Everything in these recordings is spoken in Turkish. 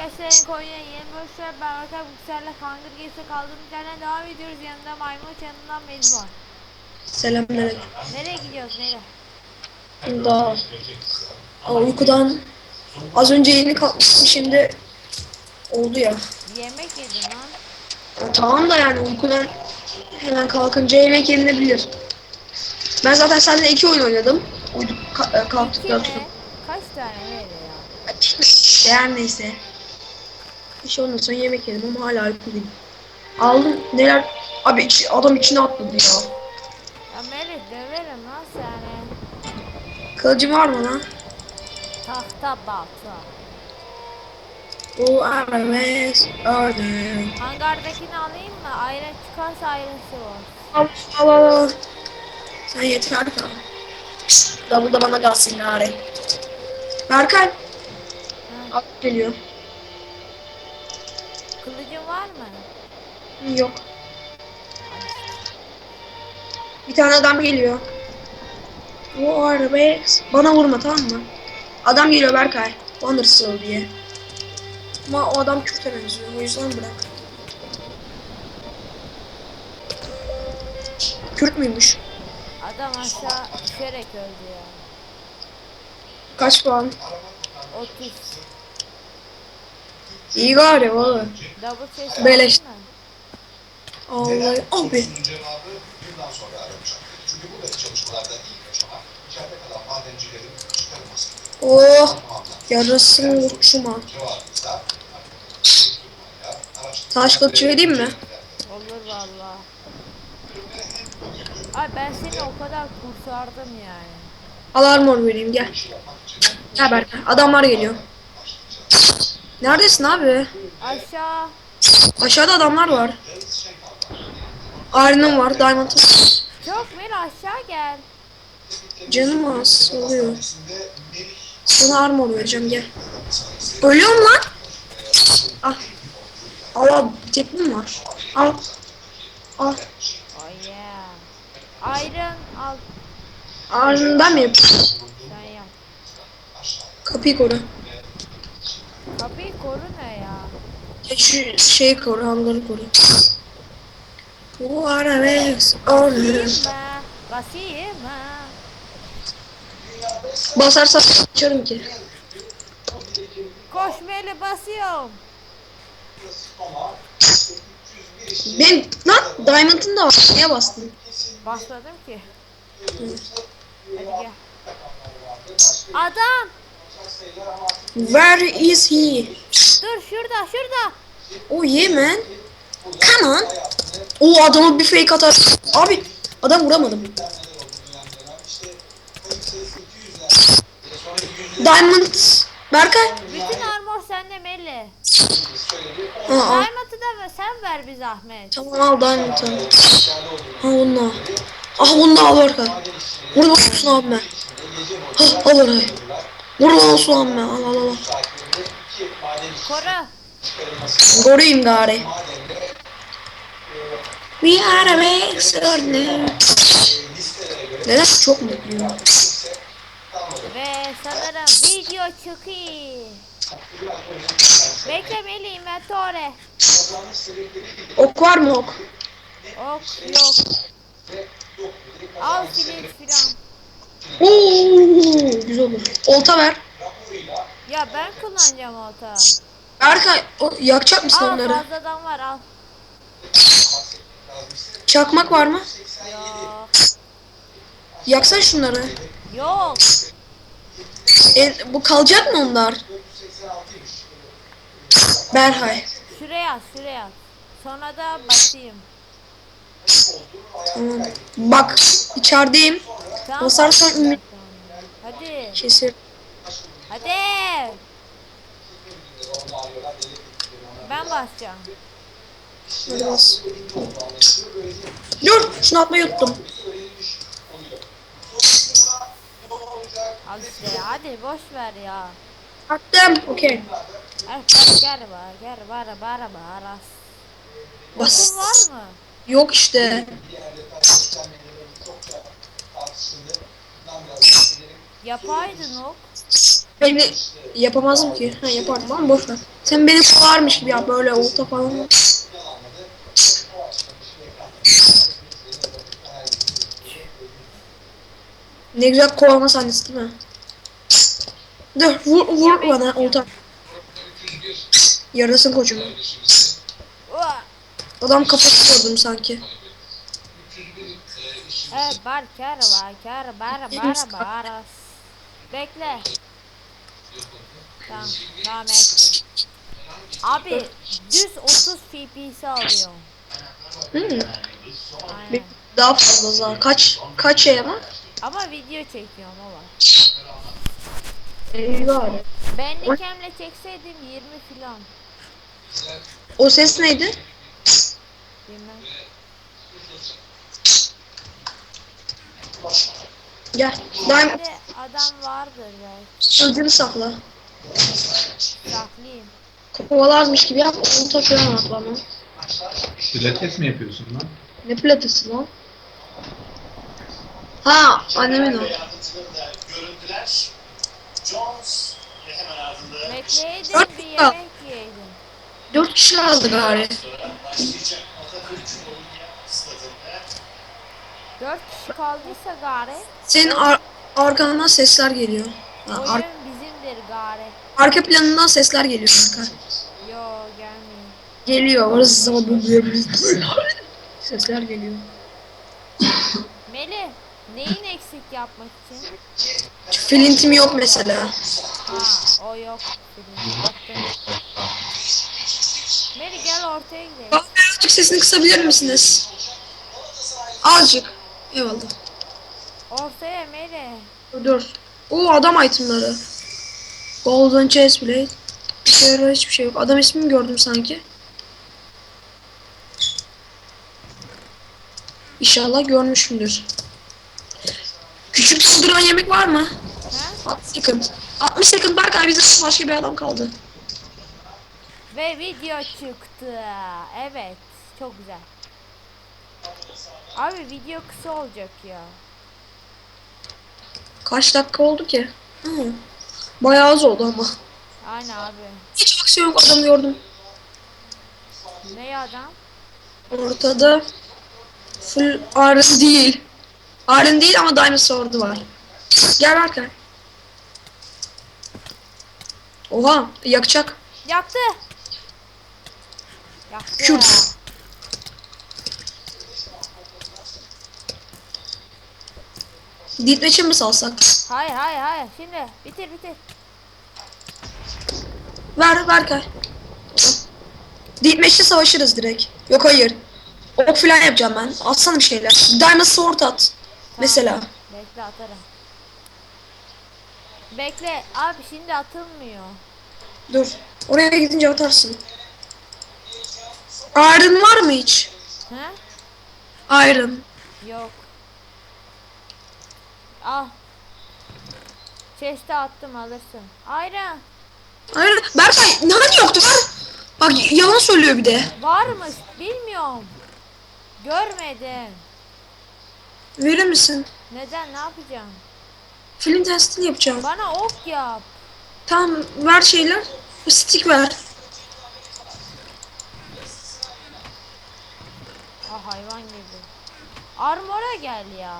arkadaşlar Konya yeni bölüşler ben Arkadaşlar Buksel'le Kangır Games'e kaldığımız yerden devam ediyoruz. Yanımda maymun çanından Melih var. Selamünaleyküm. Nereye gidiyoruz nereye? Daha Aa, uykudan az önce yeni kalkmıştım şimdi oldu ya. Yemek yedin lan. Ya Tamam da yani uykudan hemen kalkınca yemek yenilebilir. Ben zaten seninle iki oyun oynadım. Uyduk ka- e, kalktıktan sonra. Kaç tane nereye ya? Değer neyse. İşte ondan sonra yemek yedim ama hala uykuluyum. Aldım neler... Abi içi- adam içine atladı ya. Ya Melih döverim lan seni. Kılıcım var mı lan? Tahta balta. Bu arabesk ördüm. Hangardakini alayım mı? Ayran çıkarsa ayrısı var. Al al al. Sen yeter kal. Davul da bana kalsın gari. Berkay. Al geliyor. Kılıcın var mı? Yok. Bir tane adam geliyor. Bu arabesk. Bana vurma tamam mı? Adam geliyor Berkay. Wondersoul diye. Ama o adam Kürt'e benziyor. O yüzden bırak. Kürt müymüş? Adam aşağı düşerek öldü ya. Kaç puan? 30. İyi gari valla. Double chest Beleş. Allah abi. Oh. Yarasın uçuma. Taş kılıcı vereyim mi? Olur valla. Ay ben seni o kadar kurtardım yani. Al armor vereyim gel. Gel Berkay. Adamlar geliyor. Neredesin abi? Aşağı. Aşağıda adamlar var. Iron'ım var. Diamond'ım. Çok Mel aşağı gel. Canım az oluyor. Sana armor vereceğim gel. Ölüyorum lan. Al. Al al. Teklim var. Al. Al. Oh yeah. Iron al. Iron ben mi yapayım? Sen yap. Kapıyı koru. Kapıyı koru ne ya? Şu şeyi koru. Hangarı koru. Arabesk. Basayım Öldüm. mı? Basayım mı? Basarsan açarım ki. Koş Meli basıyorum. Ben lan Diamond'ın da var. Niye bastın? Basmadım ki. Hadi gel. Adam. Where is he? Dur şurada şurada. Oh yeah man. Come on. O adamı bir fake atar. Abi adam vuramadım. Diamond. Berkay. Bütün armor sende Meli. Aa, al. Diamond'ı da sen ver bir zahmet. Tamam al Diamond'ı. Ha onu da al. Ah onu da al Berkay. Vur lan olsun abime. Ha, al orayı. Vur lan olsun abime. Al al al. Koru. Koruyayım gari. We are mix Neden çok mutluyum? Ve sanırım video çok iyi. Bekle Meli inventore. Ok var mı ok? Ok yok. Al flint filan. Oo, güzel olur. Olta ver. Ya ben kullanacağım olta. Berkay o, yakacak mısın Al onları? fazladan var al. Çakmak var mı? Yok. Yaksan şunları. Yok. E, bu kalacak mı onlar? Berhay. Şuraya at şuraya at. Sonra da basayım. Tamam. Bak içerideyim. Tamam, Basarsan ümit. Hadi. kesin. Hadi. Ben basacağım. Hadi bas. Dur şunu atmayı unuttum. Al işte hadi boş ver ya. Attım. Okey. Evet gel var gel var var var. Bas. Var mı? Yok işte. Yapaydın ok. Beni yapamazdım ki. Ha yapardım ama boş ver. Sen beni kovarmış gibi ya böyle olta falan. Ne güzel kovalama sahnesi değil mi? Dur vur, vur bana olta. Yarasın kocuğumu. Ua! Adam kafası gördüm sanki. Evet barker barker bara bara baras. Bekle. Tamam devam et. Abi düz 30 FPS alıyor. Hmm. Aynen. Daha fazla daha. Kaç kaç şey ama? Ama video çekiyorum var. Eyvah. Bandicam'le çekseydim 20 filan. O ses neydi? Bilmem. Gel. Daim adam vardır belki. ödünü sakla. Saklayayım. Kovalarmış gibi yap. Onu taşıyan at bana. Pilates mi yapıyorsun lan? Ne platesi lan? Ha annemin o. Görüntüler. Jones ve hemen ardında Bekleyeydin Dört bir yemek yiyeydin. Dört kişi kaldı gari. başlayacak 4 kişi kaldıysa gari. Senin ar arkandan sesler geliyor. Ha, Oyun ar- bizimdir gari. arka planından sesler geliyor arka. Yo gelmiyor. Geliyor. Orası zaman bu Sesler geliyor. Melih neyin eksik yapmak için? Flintim yok mesela. Ha o yok. Film. Attım. Melih gel ortaya gidelim. Bak birazcık sesini kısabilir misiniz? Azıcık. Eyvallah. Ortaya Melih. Dur dur. Oo adam itemları. Golden chest şey yarar, hiçbir şey yok. Adam ismini gördüm sanki. İnşallah görmüşümdür. Küçük dolduran yemek var mı? Ha? 60 second. 60 second bak abi bizde başka bir adam kaldı. Ve video çıktı. Evet. Çok güzel. Abi video kısa olacak ya. Kaç dakika oldu ki? Hı. Bayağı az oldu ama. Aynen abi. Hiç aksiyon yok adamı gördüm. Ne adam? Ortada full Iron değil. Iron değil ama Diamond Sword'u var. Gel Berkay. Oha yakacak. Yaktı. Yaktı. Kürt. Ditmeç'i mi salsak? Hayır hayır hayır. Şimdi bitir bitir. Ver Berkay. Ditmeç'le savaşırız direkt. Yok hayır. Ok falan yapacağım ben. Atsana bir şeyler. Diamond Sword at. Mesela. Bekle atarım. Bekle. Abi şimdi atılmıyor. Dur. Oraya gidince atarsın. Iron var mı hiç? He? Iron. Yok. Al. Chest'e attım alırsın. Ayran. Iron. Berkay neden yoktu ver. Bak yalan söylüyor bir de. Varmış. Bilmiyorum. Görmedim. Verir misin? Neden? Ne yapacağım? Film testini yapacağım. Bana ok yap. Tamam ver şeyler. Stick ver. Ah hayvan gibi. Armora gel ya.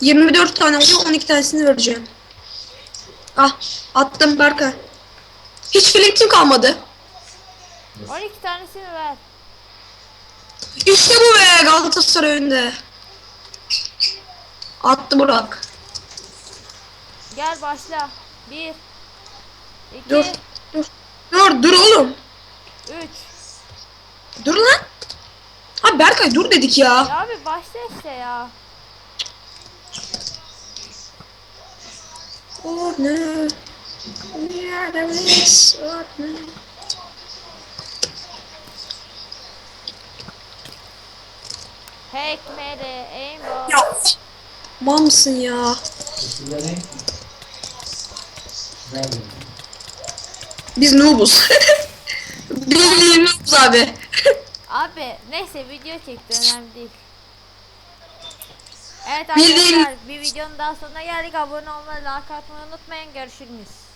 24 tane oluyor 12 tanesini vereceğim. Ah attım Berkay. Hiç flintim kalmadı. 12 tanesini ver. İşte bu be Galatasaray önünde. Attı Burak. Gel başla. 1 2 Dur. Dur. Dur dur oğlum. 3 Dur lan. Ha Berkay dur dedik ya. Ya abi başla işte ya. Oh no. Nerede biz? Oh no. Hackmere, aimbot. Ya. Mal mısın ya? Biz noobuz. Bildiğin noobuz abi. Abi neyse video çekti önemli değil. Evet arkadaşlar bir videonun daha sonuna geldik. Abone olmayı, like atmayı unutmayın. Görüşürüz.